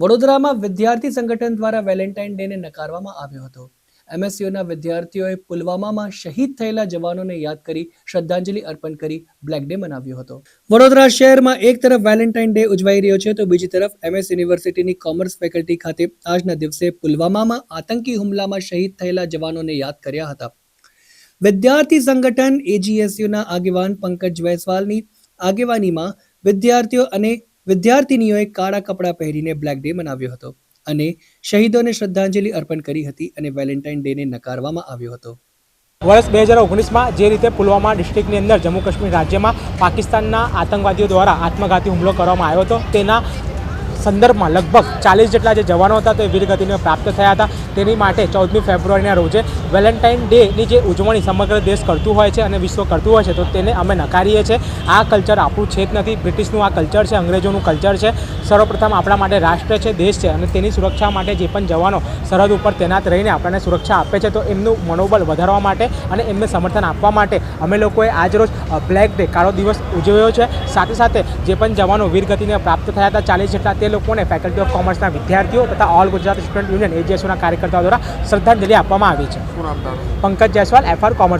વડોદરામાં વિદ્યાર્થી સંગઠન દ્વારા વેલેન્ટાઇન ડેને નકારવામાં આવ્યો હતો. એમએસયુના વિદ્યાર્થીઓએ પુલવામામાં શહીદ થયેલા જવાનોને યાદ કરી શ્રદ્ધાંજલિ અર્પણ કરી બ્લેક ડે મનાવ્યો હતો. વડોદરા શહેરમાં એક તરફ વેલેન્ટાઇન ડે ઉજવાઈ રહ્યો છે તો બીજી તરફ એમએસ યુનિવર્સિટીની કોમર્સ ફેકલ્ટી ખાતે આજના દિવસે પુલવામામાં આતંકી હુમલામાં શહીદ થયેલા જવાનોને યાદ કર્યા હતા. વિદ્યાર્થી સંગઠન એજીએસયુના આગેવાન પંકજ જયસ્વાલની આગેવાનીમાં વિદ્યાર્થીઓ અને વિદ્યાર્થિનીઓએ કાળા કપડાં પહેરીને બ્લેક ડે મનાવ્યો હતો અને શહીદોને શ્રદ્ધાંજલિ અર્પણ કરી હતી અને વેલેન્ટાઇન ડેને નકારવામાં આવ્યો હતો. વર્ષ બે હજાર ઓગણીસમાં જે રીતે પુલવામા ડિસ્ટ્રિક્ટની અંદર જમ્મુ કાશ્મીર રાજ્યમાં પાકિસ્તાનના આતંકવાદીઓ દ્વારા આત્મઘાતી હુમલો કરવામાં આવ્યો હતો, તેના સંદર્ભમાં લગભગ ચાલીસ જેટલા જે જવાનો હતા તે વીરગતિને પ્રાપ્ત થયા હતા. તેની માટે ચૌદમી ફેબ્રુઆરીના રોજે વેલેન્ટાઇન ડેની જે ઉજવણી સમગ્ર દેશ કરતું હોય છે અને વિશ્વ કરતું હોય છે, તો તેને અમે નકારીએ છીએ. આ કલ્ચર આપણું છે જ નથી. બ્રિટિશનું આ કલ્ચર છે, અંગ્રેજોનું કલ્ચર છે. સર્વપ્રથમ આપણા માટે રાષ્ટ્ર છે, દેશ છે અને તેની સુરક્ષા માટે જે પણ જવાનો સરહદ ઉપર તૈનાત રહીને આપણને સુરક્ષા આપે છે, તો એમનું મનોબળ વધારવા માટે અને એમને સમર્થન આપવા માટે અમે લોકોએ આજરોજ બ્લેક ડે, કાળો દિવસ ઉજવ્યો છે. સાથે સાથે જે પણ જવાનો વીરગતિને પ્રાપ્ત થયા હતા, ચાલીસ જેટલા, તે લોકોને ફેકલ્ટી ઓફ કોમર્સના વિદ્યાર્થીઓ તથા ઓલ ગુજરાત સ્ટુડન્ટ યુનિયન એજીએસના કાર્યકર્તાઓ દ્વારા શ્રદ્ધાંજલિ આપવામાં આવી છે. Pankaj Jaiswal FR commerce